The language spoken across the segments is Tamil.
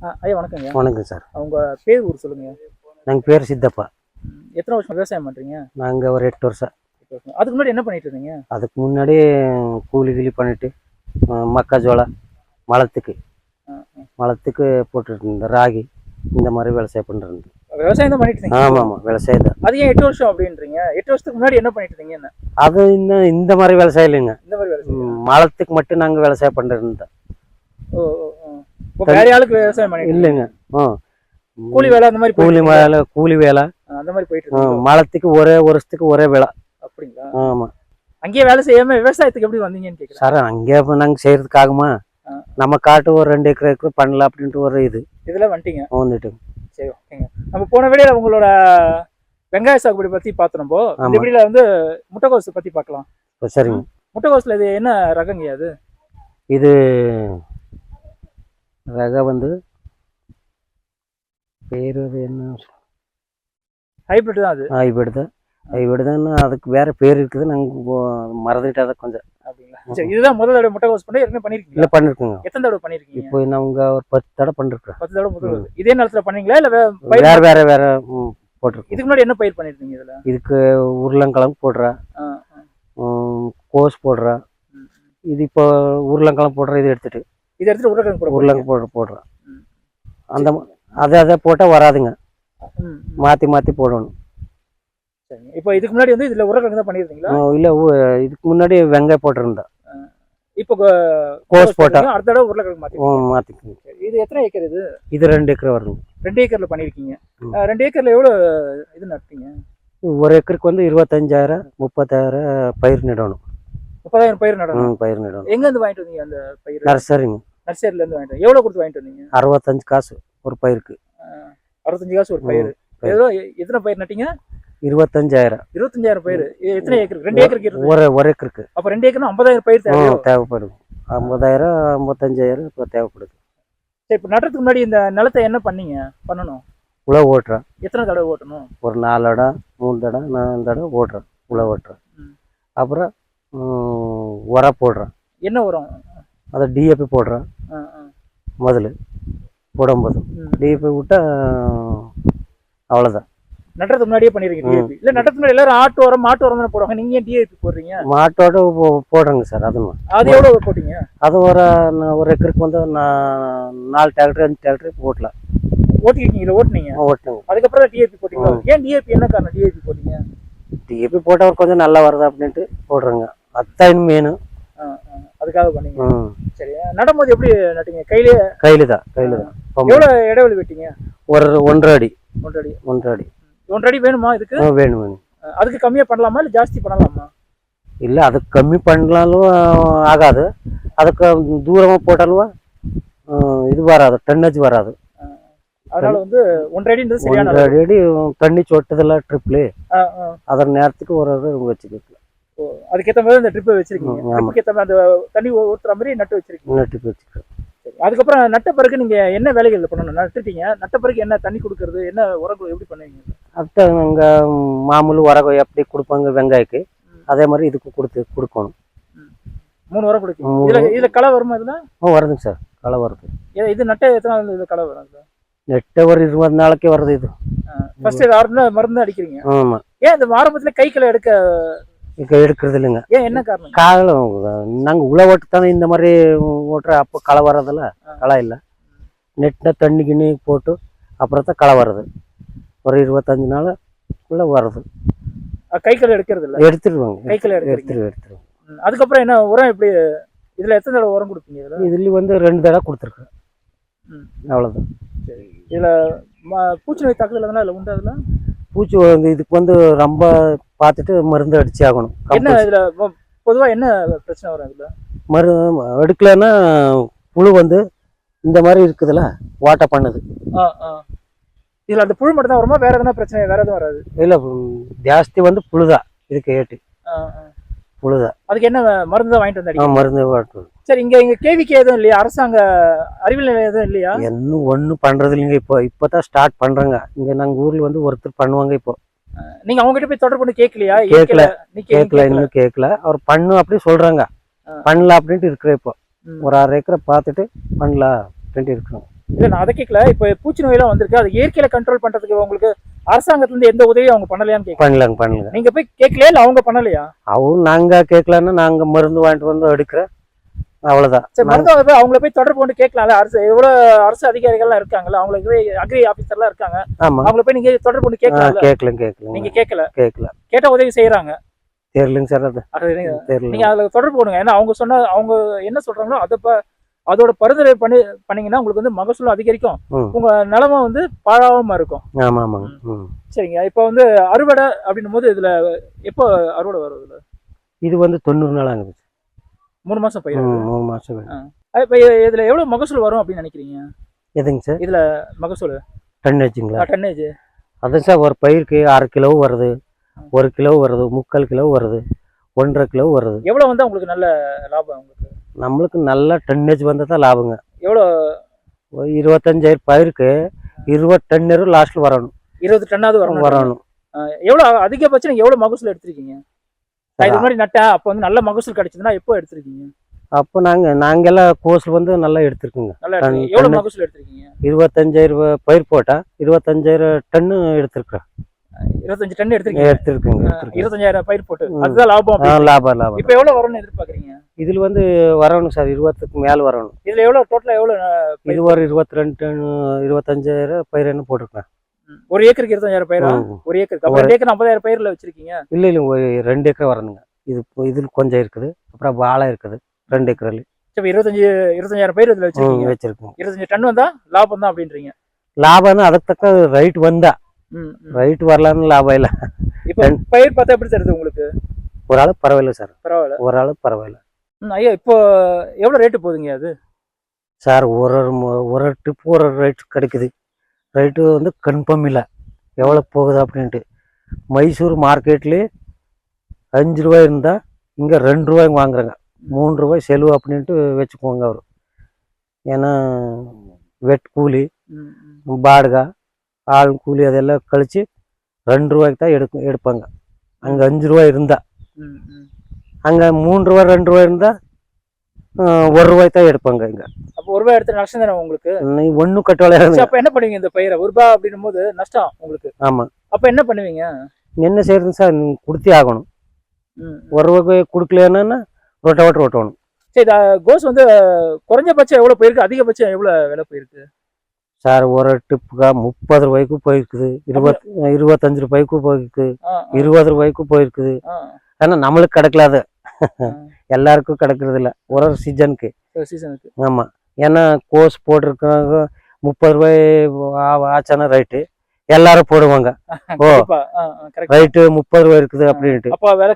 ஐயா வணக்கங்க வணக்கம் சார். உங்க பேர் ஊர் சொல்லுங்க. நாங்கள் பேர் சித்தப்பா. எத்தனை வருஷம் விவசாயம் பண்றீங்க? நாங்கள் ஒரு எட்டு வருஷம். அதுக்கு முன்னாடி என்ன பண்ணிட்டு இருந்தீங்க? அதுக்கு முன்னாடி கூலி கிளி பண்ணிட்டு அஹ், மக்காச்சோளம் மலத்துக்கு. மலத்துக்கு போட்டுட்டு இருந்தேன். ராகி இந்த மாதிரி விவசாயம் பண்ணிட்டு விவசாயம் தான் பண்ணிட்டு ஆமாம் ஆமாம் விவசாயம் தான். அது ஏன் எட்டு வருஷம் அப்படின்றீங்க? எட்டு வருஷத்துக்கு முன்னாடி என்ன பண்ணிட்டு இருந்தீங்க என்ன? அது இன்னும் இந்த மாதிரி விவசாயம் இல்லைங்க. இந்த மாதிரி மலத்துக்கு மட்டும் நாங்கள் விவசாயம் பண்ணிட்டு இருந்தோம். ஓ. வேற ஆளுக்கு விவசாயம் பண்ணிட்டு இல்லைங்க. ஆ. இருந்தீங்க. கூலி வேலை அந்த மாதிரி கூலி வேலை கூலி வேலை. அந்த மாதிரி போயிட்டு மலத்துக்கு ஒரே வருஷத்துக்கு ஒரே விலை. அப்படிங்களா? ஆமாம் அங்கேயே வேலை செய்யாம விவசாயத்துக்கு எப்படி வந்தீங்கன்னு கேக்குறேன். சார் அங்கே இப்போ நாங்கள் செய்கிறதுக்காகுமா ஆ. நம்ம காட்டு ஒரு ரெண்டு ஏக்கர் ஏக்கர் பண்ணலாம் அப்படின்ட்டு ஒரு இது. இதுல வந்துட்டீங்க. வந்துட்டு. சரி ஓகேங்க. நம்ம போன வீடியோல உங்களோட வெங்காய சாகுபடி பத்தி பார்த்தோம் நம்ம. இந்த ஆமா. வீடியோல வந்து முட்டைகோஸ் பத்தி பார்க்கலாம் இப்போ சரிங்க. முட்டைகோஸ்ல இது என்ன ரகங்க அது? இது ரக வந்து பேர் அது என்ன? ஹைபிரிட் தான் அது. ஹைபிரிட் தான். ஹைபிரிட் தான் அதுக்கு வேற பேர் இருக்குது. நாங்கள் மறந்துட்டு கொஞ்சம். அப்படிங்களா? இதுதான் முதல் தடவை முட்டைகோஸ் பண்ணி ஏற்கனவே பண்ணிருக்கீங்களா? இல்லை பண்ணிருக்கோங்க. எத்தனை தடவை பண்ணிருக்கீங்க? இப்போ நாங்கள் ஒரு பத்து தடவை பண்ணிருக்கோம் பத்து தடவை முதல். இதே நிலத்துல பண்ணீங்களா? இல்ல வேற வேற வேற போட்டிருக்கோம். இதுக்கு முன்னாடி என்ன பயிர் பண்ணிருக்கீங்க இதுல? இதுக்கு உருளைக்கிழங்கு போடுறா கோஸ் போடுறா. இது இப்போ உருளைக்கிழங்கு போடுற இது எடுத்துட்டு. இதை எடுத்துட்டு உருளைக்கிழங்கு போட உருளைக்கிழங்கு போடுற போடுறோம். அந்த அதை அதை போட்டால் வராதுங்க. மாற்றி மாற்றி போடணும். சரிங்க. இப்போ இதுக்கு முன்னாடி வந்து இதுல உருளைக்கிழங்கு தான் பண்ணிருந்தீங்களா இல்லை இதுக்கு முன்னாடி வெங்காயம் போட்டிருந்தேன். இப்போ கோஸ் போட்டா போட்டீங்க, அடுத்த தடவை உருளைக்கிழங்கு மாத்தி மாற்றிக்கோங்க இது எத்தனை ஏக்கர் இது? இது ரெண்டு ஏக்கர் வருங்க ரெண்டு ஏக்கர்ல. ஆ, ரெண்டு ஏக்கர்ல எவ்வளவு இது நட்டீங்க ஒரு ஏக்கருக்கு வந்து இருபத்தஞ்சாயிரம் முப்பத்தாயிரம் பயிர் நடணும். முப்பதாயிரம் பயிர் நடணும். பயிர் நடணும். எங்க இருந்து வாங்கிட்டு வந்தீங்க அந்த பயிர்? நர்சரிங்க. நர்சரில இருந்து வாங்கிட்டு. எவ்வளவு கொடுத்து வாங்கிட்டு வந்தீங்க? அறுபத்தஞ்சு காசு ஒரு பயிருக்கு. அறுபத்தஞ்சு காசு ஒரு பயிர். எவ்வளோ எத்தனை பயிர் நட்டீங்க? இருபத்தஞ்சாயிரம். இருபத்தஞ்சாயிரம் பயிர். எத்தனை ஏக்கர் ரெண்டு ஏக்கருக்கு ஒரு ஒரு ஏக்கருக்கு. அப்ப ரெண்டு ஏக்கர்னா ஐம்பதாயிரம் பயிர் தேவைப்படும் ஐம்பதாயிரம் ஐம்பத்தஞ்சாயிரம் இப்போ தேவைப்படுது. சரி இப்போ நடுறதுக்கு முன்னாடி இந்த நிலத்தை என்ன பண்ணீங்க? பண்ணணும். உழவு ஓட்டுறேன். எத்தனை தடவை ஓட்டணும்? ஒரு நாலு இடம் மூணு தடவை நாலு தடவை ஓட்டுறேன். உழவு ஓட்டுறேன். அப்புறம் உரம் போடுறேன். என்ன உரம்? அதை டிஏபி போடுறேன். முதல்ல போடும்போது. டிஏபி விட்டா அவ்வளோதான் நடுறதுக்கு முன்னாடியே பண்ணிருக்கீங்க இல்ல நடுறதுக்கு முன்னாடி எல்லாரும் ஆட்டு உரம் மாட்டு உரம் தானே போடுவாங்க. நீங்க ஏன் டிஏபி போடுறீங்க? மாட்டோட போடுறேங்க சார் அதுவும். அது எவ்வளவு போட்டீங்க? அது ஒரு ஏக்கருக்கு வந்து நாலு டிராக்டர் அஞ்சு டிராக்டர் ஓட்டலாம் ஓட்டிருக்கீங்க ஓட்டுனீங்க? ஓட்டுங்க அதுக்கப்புறம் டிஏபி போட்டீங்களா? ம். ஏன் டிஏபி என்ன காரணம் டிஏபி போட்டீங்க? டிஏபி போட்டால் கொஞ்சம் நல்லா வருது அப்படின்ட்டு போடுறேங்க. அத்தான் ஆ. அதுக்காக பண்ணீங்க. சரி நடும்போது எப்படி நட்டீங்க? கையிலே? கையில் தான் கையில் தான் பம்பு. எவ்வளவு இடைவெளி வெட்டீங்க? ஒரு ஒன்றரை அடி. ஒன்றரை அடி. ஒன்றரை அடி. ஒன்றரை அடி வேணுமா இதுக்கு? ஆ, வேணும் வேணும். அதுக்கு கம்மியா பண்ணலாமா இல்ல ஜாஸ்தி பண்ணலாமா? இல்லை அதுக்கு கம்மி பண்ணாலும் ஆகாது. அதுக்கு தூரமாக போட்டாலும் ஆ, இது வராது டன்னேஜ் வராது. அதனால வந்து ஒன்றரை அடின்றது சரியான ஒன்றரை அடி தண்ணி சொட்டதில்ல ட்ரிப்லு ஆ, ஆ. அதன் நேரத்துக்கு ஒரு இது வச்சுக்கலாம் ஓ, அதுக்கேத்த மாதிரி அந்த ட்ரிப்பை வச்சிருக்கீங்க. ம், ஆமா. ட்ரிப்புக்கு ஏத்த மாதிரி அந்த தண்ணி ஊ- ஊத்துற மாதிரி நட்டு வச்சிருக்கீங்க. வச்சுக்கலாம் சரி. அதுக்கப்புறம் நட்ட பிறகு நீங்க என்ன வேலைகள் பண்ணணும்? நட்டுட்டீங்க நட்ட பிறகு என்ன தண்ணி கொடுக்கறது? என்ன உரம் எப்படி பண்ணுவீங்க? அதுதான் அங்கே மாமூல் உரகம் எப்படி கொடுப்பாங்க? வெங்காயக்கு. அதே மாதிரி இதுக்கு கொடுத்து கொடுக்கணும். மூணு உரம் கொடுக்கீங்க. மூணு. இதுல இதுல களை வருமா இதுல? ஆ வருதுங்க சார். களை வருது. இது நட்ட எத்தனை இது களை வரும் இதுல நெட்ட ஒரு இருபது நாளைக்கே வருது இது. ஃபர்ஸ்ட் இது ஆரம்ப மருந்து அடிக்கிறீங்க. ஆமாம் ஏன் இந்த ஆரம்பத்துல கை களை எடுக்க எடுக்கிறது இல்லைங்க. ஏன் என்ன காரணம்? காலம் நாங்கள் உழ ஓட்டு தானே இந்த மாதிரி ஓட்டுற அப்போ களை வர்றதில்ல களை இல்லை. நெட்டில் தண்ணி கிண்ணி போட்டு அப்புறம் தான் களை வருது ஒரு இருபத்தஞ்சு நாளுக்குள்ளே வருது அஹ் கை களை எடுக்கிறது இல்ல? எடுத்துருவாங்க. கை களை எடுக்கிறீங்க. எடுத்துரு எடுத்துருவாங்க ம். அதுக்கப்புறம் என்ன உரம் எப்படி இதுல எத்தனை தடவை உரம் கொடுப்பீங்க இதுல? வந்து ரெண்டு தடவை கொடுத்துருக்கேன். ம். அவ்வளோதான் இதுல ம- பூச்சி நோய் தாக்குதல் எதனா இதுல உண்டு அதுல பூச்சி இதுக்கு வந்து ரொம்ப பார்த்துட்டு மருந்து அடிச்சு ஆகணும். என்ன இதுல பொ- பொதுவா என்ன பிரச்சனை வரும் இதுல? மரு எடுக்கலைன்னா புழு வந்து இந்த மாதிரி இருக்குதுல்ல வாட்டை பண்ணுது. இதுல அந்த புழு மட்டும் தான் வருமா? வேற எதனா பிரச்சனை வேற எதுவும் வராது? இல்லை ஜாஸ்தி வந்து புழுதான் இதுக்கு ஏட்டு. புழுதான் அதுக்கு என்ன மருந்து தான் வாங்கிட்டு வந்தாடி மருந்து வாட்டு சரி இங்க இங்க கேவிக்கு எதுவும் இல்லையா? அரசாங்க அறிவியல் நிலையம் எதுவும் இல்லையா? இன்னும் ஒன்றும் பண்ணுறது இல்லைங்க இப்போ இப்போ தான் ஸ்டார்ட் பண்ணுறேங்க இங்கே நாங்கள் ஊரில் வந்து ஒருத்தர் பண்ணுவாங்க இப்போ. நீங்க அவங்க கிட்ட போய் தொடர்பு பண்ணி கேட்கலையா கேட்கல. நீ கேட்கல இன்னும் கேட்கல அவர் பண்ணு அப்படி சொல்கிறாங்க ஆ. பண்ணலாம் அப்படின்ட்டு இருக்கிற இப்போ. ஒரு அரை ஏக்கரை பார்த்துட்டு பண்ணலாம் அப்படின்ட்டு இருக்கணும். இல்ல நான் அதை கேட்கல இப்ப பூச்சி நோயெல்லாம் வந்திருக்கு. அது இயற்கையில கண்ட்ரோல் பண்றதுக்கு உங்களுக்கு அரசாங்கத்துல இருந்து எந்த உதவியும் அவங்க பண்ணலையான்னு பண்ணலங்க பண்ணலங்க. நீங்க போய் கேட்கலையா இல்ல அவங்க பண்ணலையா? அவங்க நாங்க கேட்கலன்னா நாங்க மருந்து வாங்கிட்டு வந்து எடுக்கிறோம் அவ்வளவுதான். சரி மருத்துவ போய் அவங்கள போய் தொடர்பு கொண்டு கேட்கலாம்ல. அரசு எவ்வளவு அரசு அதிகாரிகள்லாம் இருக்காங்கல்ல அவங்களுக்கு அக்ரி ஆபீசர்லாம் இருக்காங்க. ஆமா. அவங்கள போய் நீங்க தொடர்பு கொண்டு கேட்கலாம்ல? கேட்கல கேட்கல நீங்க கேட்கல. கேட்கல. கேட்டா உதவி செய்யறாங்க தெரியலங்க சார் அது. தெரியல. நீங்க அதுல தொடர்பு கொள்ளுங்க. ஏன்னா அவங்க சொன்ன அவங்க என்ன சொல்றாங்களோ அதை அதோட பரிந்துரை பண்ணி பண்ணீங்கன்னா உங்களுக்கு வந்து மகசூல் அதிகரிக்கும். உங்க நிலமை வந்து பாழாவாம இருக்கும். ஆமா ஆமாங்க. ம். சரிங்க. இப்போ வந்து அறுவடை அப்படின்னும் போது இதுல எப்போ அறுவடை வரும் இதுல? இது வந்து தொண்ணூறு நாள் ஆகுது மூணு மாசம் பயிர் மூணு மாசம். இப்போ இதுல எவ்வளவு மகசூல் வரும் அப்படின்னு நினைக்கிறீங்க? எதுங்க சார்? மகசூல்? டன் வச்சுங்களா டன்னேஜ் அது சார் ஒரு பயிருக்கு அரை கிலோ வருது. ஒரு கிலோ வருது முக்கால் கிலோ வருது ஒன்றரை கிலோ வருது. எவ்வளவு வந்தா உங்களுக்கு நல்ல லாபம் உங்களுக்கு? நம்மளுக்கு நல்ல டன்னேஜ் வந்தால் தான் லாபங்க. எவ்வளோ? இருபத்தஞ்சாயிரம் பயிருக்கு இருபது டன்னரு லாஸ்ட்ல வரணும். இருபது டன்னாவது வரும் வரணும். எவ்வளவு அதிகபட்சம் நீங்க எவ்வளவு மகசூல் எடுத்திருக்கீங்க? இதுக்கு முன்னாடி நட்டேன் அப்போ வந்து நல்ல மகசூல் கிடைச்சதுன்னா எப்போ எடுத்திருக்கீங்க? அப்போ நாங்க நாங்கெல்லாம் கோர்ஸ் வந்து நல்லா எடுத்திருக்கோங்க. மகசூல் எடுத்திருக்கீங்க? இருபத்தஞ்சாயிரம் பயிர் போட்டா இருபத்தஞ்சாயிரம் டன்னு எடுத்திருக்கிறோம். இருபத்தஞ்சு டன் எடுத்திருக்கீங்க? எடுத்திருக்குங்க இருபத்தஞ்சாயிரம் பயிர் போட்டு. அதுதான் லாபம். லாபம் லாபம். இப்போ எவ்வளவு வரும்னு எதிர்பார்க்கறீங்க? இதில் வந்து வரணும் சார் இருபத்துக்கு மேலே வரணும். இதுல எவ்வளவு டோட்டலா எவ்வளவு அஹ், பயிர்? இது ஒரு இருபத்தி ரெண்டு டன் இருபத்தஞ்சாயிரம் பயிர் என்ன போட்டிருக்கேன். ஒரு ஏக்கருக்கு இருபத்தஞ்சாயிரம் பயிரா. ஒரு ஏக்கருக்கு. அப்ப ரெண்டு ஏக்கர் ஐம்பதாயிரம் பயிர்ல வச்சிருக்கீங்க. இல்லை இல்லை ஒரு ரெண்டு ஏக்கர் வரணுங்க. இது இதில் கொஞ்சம் இருக்குது. அப்புறம் வாழை இருக்குது. ரெண்டு ஏக்கரில் சரி இருபத்தஞ்சு இருபத்தஞ்சாயிரம் பயிர் இதுல வச்சிருக்கீங்க. வச்சிருக்கோங்க இருபத்தஞ்சு டன் வந்தா லாபம் தான் அப்படின்றீங்க. லாபம்னு அதுக்கு தக்க ரைட் வந்தா. ரைட் வரலான்னு லாபம் இல்லை. இப்போ பயிர் பார்த்தா எப்படி தருது உங்களுக்கு? ஒரு ஆள் பரவாயில்ல சார். பரவாயில்ல. ஒரு ஆள் பரவாயில்ல ஐயா இப்போ எவ்வளவு ரேட்டு போகுதுங்க அது? சார் ஒரு ஒரு ட்ரிப் ஒரு ரேட் கிடைக்குது. ரேட்டு வந்து கன்ஃபார்ம் இல்லை. எவ்வளோ போகுது அப்படின்ட்டு. மைசூர் மார்க்கெட்லேயே அஞ்சு ரூபாய் இருந்தால் இங்கே ரெண்டு ரூபாய்க்கு வாங்குறாங்க. மூணு ரூபாய் செலவு அப்படின்ட்டு வச்சுக்குவாங்க அவர். ஏன்னா வெட் கூலி. பாடுகா ஆள் கூலி அதெல்லாம் கழிச்சு ரெண்டு ரூபாய்க்கு தான் எடுக்க எடுப்பாங்க. அங்கே அஞ்சு ரூபாய் இருந்தா. ம், ம். அங்கே மூணு ரூபா ரெண்டு ரூபாய் இருந்தால் ஒரு ரூபாய் தான் எடுப்பாங்க இங்கே. அப்போ ஒரு ரூபாய் எடுத்து நஷ்டம் தானே உங்களுக்கு? நீ ஒன்றும் கட்டவலையாக சரி, அப்ப என்ன பண்ணுவீங்க இந்த பயிரை? ஒரு ரூபாய் அப்படின்னும் போது நஷ்டம் உங்களுக்கு? ஆமாம் அப்ப என்ன பண்ணுவீங்க? என்ன செய்யறது சார் நீங்க கொடுத்தே ஆகணும். ஒரு ரூபாய்க்கு கொடுக்கலன்னா ரொட்டவாட்டர் ஓட்டணும். சரி கோஸ் வந்து குறைஞ்சபட்சம் எவ்வளவு போயிருக்கு? அதிகபட்சம் எவ்வளவு விலை போயிருக்கு? சார் ஒரு ட்ரிப்புக்கா முப்பது ரூபாய்க்கு போயிருக்குது. இருபத் இருபத்தஞ்சு ரூபாய்க்கு போயிருக்கு. ஆ, ஆ, இருபது ரூபாய்க்கு போயிருக்குது. ஆனா நம்மளுக்கு கிடைக்கல அது. ஆ. எல்லாருக்கும் கிடைக்கிறது இல்ல ஒரு ஒரு சீசனுக்கு ஆமா. ஏன்னா கோர்ஸ் போட்டிருக்காங்க முப்பது ரூபாய் ஆச்சான ரைட்டு எல்லாரும் போடுவாங்க. correct. ரைட்டு முப்பது ரூபாய் இருக்குது அப்படின்ட்டு. அப்ப விலை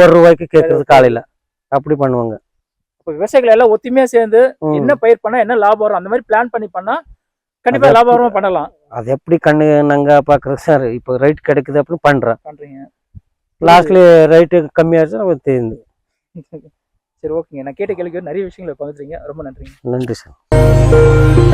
ஒரு ரூபாய்க்கு கேட்கறது காலையில. அப்படி பண்ணுவாங்க. விவசாயிகள் எல்லாம் ஒத்துமையா சேர்ந்து. என்ன பயிர் பண்ணா என்ன லாபம் வரும் அந்த மாதிரி பிளான் பண்ணி பண்ணா கண்டிப்பா லாபகரமா பண்ணலாம். அது எப்படி கண்ணு நாங்க பாக்குறது? சார் இப்போ ரைட் கிடைக்குது அப்படின்னு பண்றேன். பண்றீங்க. லாஸ்ட்ல ரைட்டு கம்மியாச்சு நம்ம தெரியுது. சரி ஓகேங்க. நான் கேட்ட கேள்விக்கு நிறைய விஷயங்களை பகிர்றீங்க ரொம்ப நன்றிங்க. நன்றி சார்.